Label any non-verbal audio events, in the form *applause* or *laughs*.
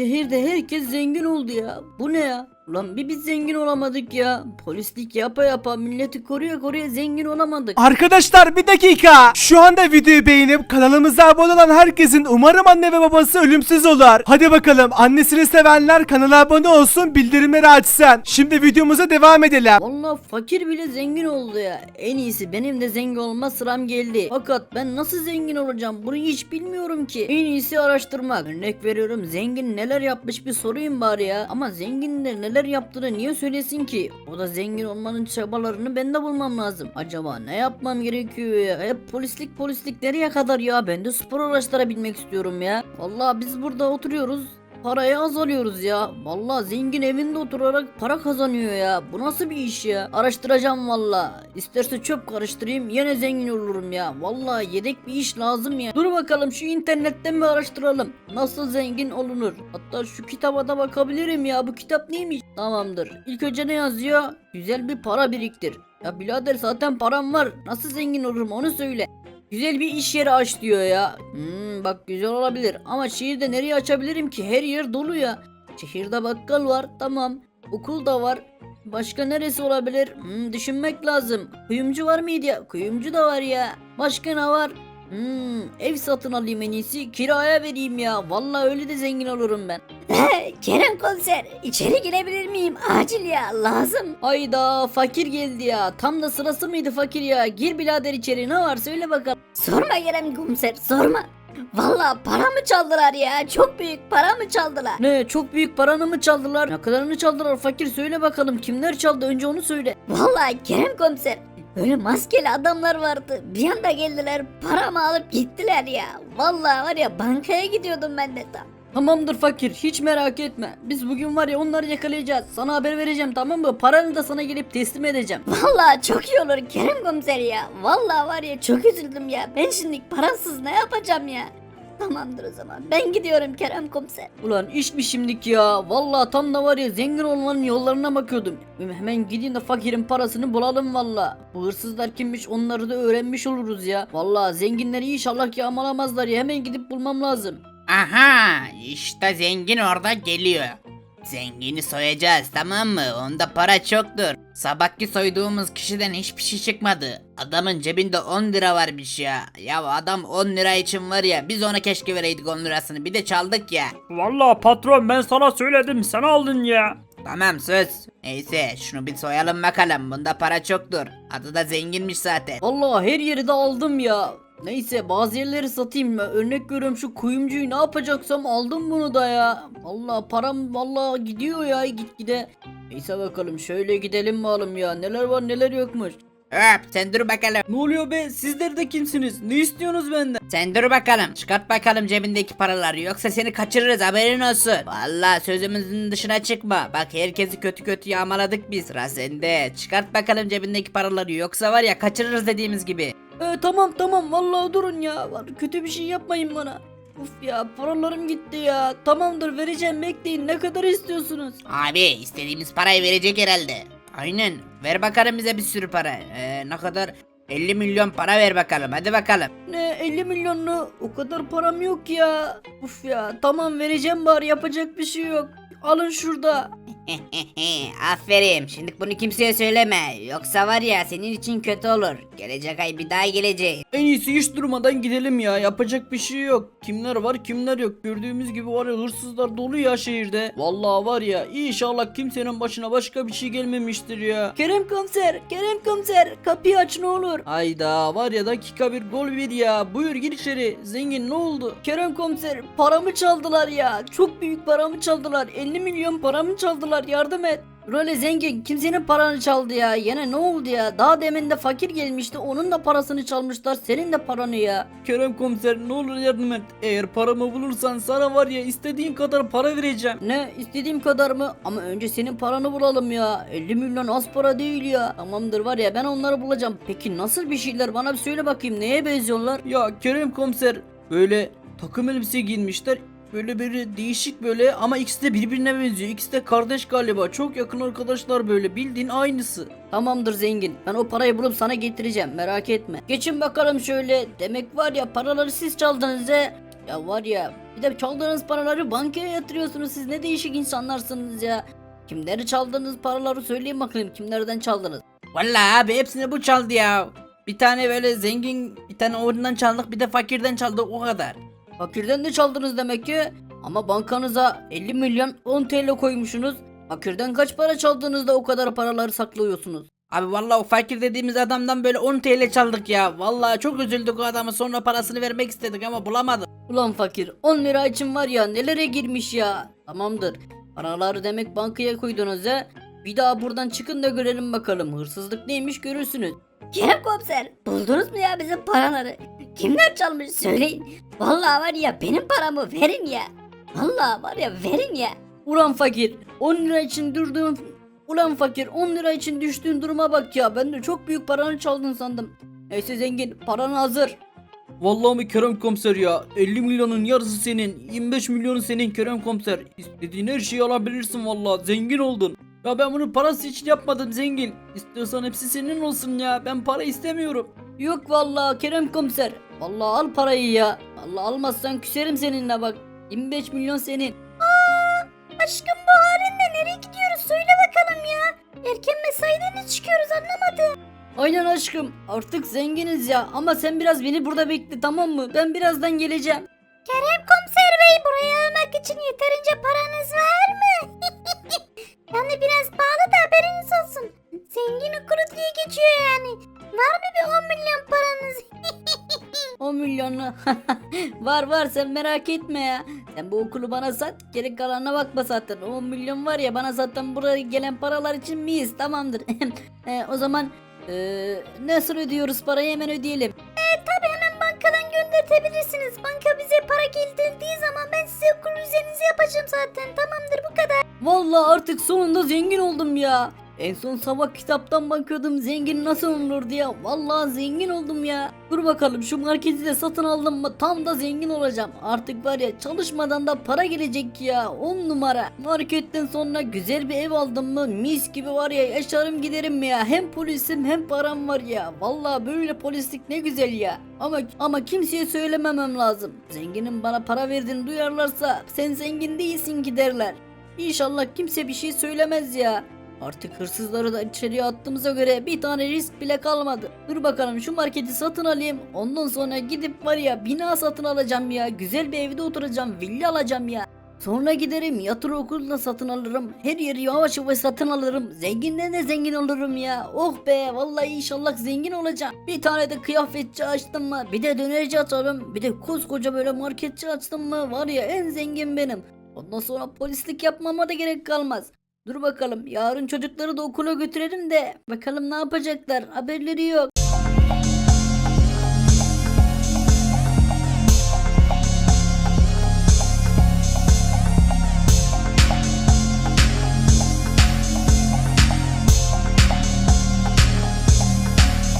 şehirde herkes zengin oldu ya. Bu ne ya? Ulan bir biz zengin olamadık ya. Polislik yapa yapa milleti koruya koruya zengin olamadık. Arkadaşlar bir dakika. Şu anda videoyu beğenip kanalımıza abone olan herkesin umarım anne ve babası ölümsüz olur. Hadi bakalım annesini sevenler kanala abone olsun bildirimleri açsın. Şimdi videomuza devam edelim. Vallahi fakir bile zengin oldu ya. En iyisi benim de zengin olma sıram geldi. Fakat ben nasıl zengin olacağım bunu hiç bilmiyorum ki. En iyisi araştırmak. Örnek veriyorum zengin neler yapmış bir sorayım bari ya. Ama zengin de neler yaptığını niye söylesin ki? O da zengin olmanın çabalarını ben de bulmam lazım. Acaba ne yapmam gerekiyor ya? Hep polislik polislik nereye kadar ya? Ben de spor araçlara binmek istiyorum ya. Vallahi biz burada oturuyoruz. Parayı az alıyoruz ya. Vallahi zengin evinde oturarak para kazanıyor ya. Bu nasıl bir iş ya? Araştıracağım vallahi. İsterse çöp karıştırayım yine zengin olurum ya. Vallahi yedek bir iş lazım ya. Dur bakalım şu internetten bir araştıralım. Nasıl zengin olunur? Hatta şu kitaba da bakabilirim ya. Bu kitap neymiş? Tamamdır. İlk önce ne yazıyor? Güzel bir para biriktir. Ya birader zaten param var. Nasıl zengin olurum onu söyle. Güzel bir iş yeri aç diyor ya. Hmm, bak güzel olabilir ama şehirde nereye açabilirim ki? Her yer dolu ya. Şehirde bakkal var tamam. Okul da var. Başka neresi olabilir? Hmm, düşünmek lazım. Kuyumcu var mıydı ya? Kuyumcu da var ya. Başka ne var? Hmm, ev satın alayım en iyisi. Kiraya vereyim ya. Vallahi öyle de zengin olurum ben. *laughs* Kerem komiser içeri girebilir miyim? Acil ya lazım. Hayda fakir geldi ya. Tam da sırası mıydı fakir ya? Gir birader içeri ne var söyle bakalım. Sorma Kerem komiser sorma. Vallahi para mı çaldılar ya? Çok büyük para mı çaldılar? Ne çok büyük paranı mı çaldılar? Ne kadarını çaldılar fakir söyle bakalım kimler çaldı önce onu söyle. Vallahi Kerem komiser böyle maskeli adamlar vardı. Bir anda geldiler paramı alıp gittiler ya. Vallahi var ya bankaya gidiyordum ben de tam. Tamamdır fakir hiç merak etme. Biz bugün var ya onları yakalayacağız. Sana haber vereceğim tamam mı? Paranı da sana gelip teslim edeceğim. Vallahi çok iyi olur Kerem komiser ya. Vallahi var ya çok üzüldüm ya. Ben şimdi parasız ne yapacağım ya? Tamamdır o zaman. Ben gidiyorum Kerem komiser. Ulan iş mi şimdik ya? Vallahi tam da var ya zengin olmanın yollarına bakıyordum. Hemen gideyim de fakirin parasını bulalım valla. Bu hırsızlar kimmiş onları da öğrenmiş oluruz ya. Vallahi zenginleri inşallah yağmalamazlar ya. Hemen gidip bulmam lazım. Aha işte zengin orada geliyor. Zengini soyacağız tamam mı? Onda para çoktur. Sabahki soyduğumuz kişiden hiçbir şey çıkmadı. Adamın cebinde 10 lira varmış ya. Ya adam 10 lira için var ya biz ona keşke vereydik 10 lirasını bir de çaldık ya. Vallahi patron ben sana söyledim sen aldın ya. Tamam söz. Neyse şunu bir soyalım bakalım bunda para çoktur. Adı da zenginmiş zaten. Vallahi her yeri de aldım ya. Neyse bazı yerleri satayım. Örnek veriyorum şu kuyumcuyu ne yapacaksam aldım bunu da ya. Vallahi param vallahi gidiyor ya gitgide. Neyse bakalım şöyle gidelim bakalım ya. Neler var neler yokmuş. Hop sen dur bakalım. Ne oluyor be sizler de kimsiniz? Ne istiyorsunuz benden? Sen dur bakalım. Çıkart bakalım cebindeki paraları. Yoksa seni kaçırırız haberin olsun. Vallahi sözümüzün dışına çıkma. Bak herkesi kötü kötü yağmaladık biz. Sıra sende. Çıkart bakalım cebindeki paraları. Yoksa var ya kaçırırız dediğimiz gibi. Ee, tamam tamam vallahi durun ya. Var, Kötü bir şey yapmayın bana. Uf ya paralarım gitti ya. Tamamdır vereceğim bekleyin. Ne kadar istiyorsunuz? Abi istediğimiz parayı verecek herhalde. Aynen. Ver bakalım bize bir sürü para. Ee, ne kadar? 50 milyon para ver bakalım. Hadi bakalım. Ne 50 milyonlu o kadar param yok ya. Uf ya tamam vereceğim bari yapacak bir şey yok. Alın şurada. *laughs* Aferin. Şimdi bunu kimseye söyleme. Yoksa var ya senin için kötü olur. Gelecek ay bir daha geleceğiz. En iyisi hiç durmadan gidelim ya. Yapacak bir şey yok. Kimler var kimler yok. Gördüğümüz gibi var ya hırsızlar dolu ya şehirde. Vallahi var ya inşallah kimsenin başına başka bir şey gelmemiştir ya. Kerem komiser, Kerem komiser kapıyı aç ne olur. Hayda var ya dakika bir gol bir ya. Buyur gir içeri. Zengin ne oldu? Kerem komiser paramı çaldılar ya. Çok büyük paramı çaldılar. 50 milyon paramı çaldılar yardım et. Role zengin kimsenin paranı çaldı ya. Yine ne oldu ya? Daha demin de fakir gelmişti. Onun da parasını çalmışlar. Senin de paranı ya. Kerem komiser ne olur yardım et. Eğer paramı bulursan sana var ya istediğin kadar para vereceğim. Ne istediğim kadar mı? Ama önce senin paranı bulalım ya. 50 milyon az para değil ya. Tamamdır var ya ben onları bulacağım. Peki nasıl bir şeyler bana bir söyle bakayım neye benziyorlar? Ya Kerem komiser böyle takım elbise giyinmişler. Böyle böyle değişik böyle ama ikisi de birbirine benziyor. İkisi de kardeş galiba. Çok yakın arkadaşlar böyle bildiğin aynısı. Tamamdır zengin. Ben o parayı bulup sana getireceğim. Merak etme. Geçin bakalım şöyle. Demek var ya paraları siz çaldınız he. Ya var ya bir de çaldığınız paraları bankaya yatırıyorsunuz siz ne değişik insanlarsınız ya. Kimleri çaldığınız paraları söyleyin bakayım kimlerden çaldınız. Vallahi abi hepsini bu çaldı ya. Bir tane böyle zengin bir tane oradan çaldık bir de fakirden çaldık o kadar. Fakirden de çaldınız demek ki. Ama bankanıza 50 milyon 10 TL koymuşsunuz. Fakirden kaç para çaldığınızda o kadar paraları saklıyorsunuz. Abi vallahi o fakir dediğimiz adamdan böyle 10 TL çaldık ya. Vallahi çok üzüldük o adama sonra parasını vermek istedik ama bulamadık. Ulan fakir 10 lira için var ya nelere girmiş ya. Tamamdır. Paraları demek bankaya koydunuz ha. Bir daha buradan çıkın da görelim bakalım. Hırsızlık neymiş görürsünüz. Kerem komiser buldunuz mu ya bizim paraları? Kimler çalmış söyleyin. Vallahi var ya benim paramı verin ya. Vallahi var ya verin ya. Ulan fakir 10 lira için durduğun... Ulan fakir 10 lira için düştüğün duruma bak ya. Ben de çok büyük paranı çaldın sandım. Neyse zengin paran hazır. Vallahi mi Kerem komiser ya? 50 milyonun yarısı senin. 25 milyonu senin Kerem komiser. İstediğin her şeyi alabilirsin vallahi. Zengin oldun. Ya ben bunu parası için yapmadım zengin. İstiyorsan hepsi senin olsun ya. Ben para istemiyorum. Yok vallahi Kerem komiser. Vallahi al parayı ya. Allah almazsan küserim seninle bak. 25 milyon senin. Aşkım bu halinle nereye gidiyoruz söyle bakalım ya. Erken mesaiden mi çıkıyoruz anlamadım. Aynen aşkım. Artık zenginiz ya. Ama sen biraz beni burada bekle tamam mı? Ben birazdan geleceğim. Kerem komiser bey buraya almak için yeterince paranız var mı? *laughs* *laughs* var var sen merak etme ya. Sen bu okulu bana sat. Geri kalanına bakma zaten. 10 milyon var ya bana zaten buraya gelen paralar için miyiz? Tamamdır. *laughs* e, o zaman e, nasıl ödüyoruz parayı hemen ödeyelim. Tabii hemen bankadan göndertebilirsiniz. Banka bize para getirdiği zaman ben size okul üzerinizi yapacağım zaten. Tamamdır bu kadar. Vallahi artık sonunda zengin oldum ya. En son sabah kitaptan bakıyordum zengin nasıl olunur diye. Vallahi zengin oldum ya. Dur bakalım şu marketi de satın aldım mı tam da zengin olacağım. Artık var ya çalışmadan da para gelecek ya. 10 numara. Marketten sonra güzel bir ev aldım mı mis gibi var ya yaşarım giderim ya. Hem polisim hem param var ya. Vallahi böyle polislik ne güzel ya. Ama ama kimseye söylememem lazım. Zenginin bana para verdiğini duyarlarsa sen zengin değilsin ki derler. İnşallah kimse bir şey söylemez ya. Artık hırsızları da içeriye attığımıza göre bir tane risk bile kalmadı. Dur bakalım şu marketi satın alayım. Ondan sonra gidip var ya bina satın alacağım ya. Güzel bir evde oturacağım. Villa alacağım ya. Sonra giderim yatır okulda satın alırım. Her yeri yavaş yavaş satın alırım. Zenginden de zengin olurum ya. Oh be vallahi inşallah zengin olacağım. Bir tane de kıyafetçi açtım mı? Bir de dönerci açarım. Bir de koskoca böyle marketçi açtım mı? Var ya en zengin benim. Ondan sonra polislik yapmama da gerek kalmaz. Dur bakalım yarın çocukları da okula götürelim de bakalım ne yapacaklar haberleri yok.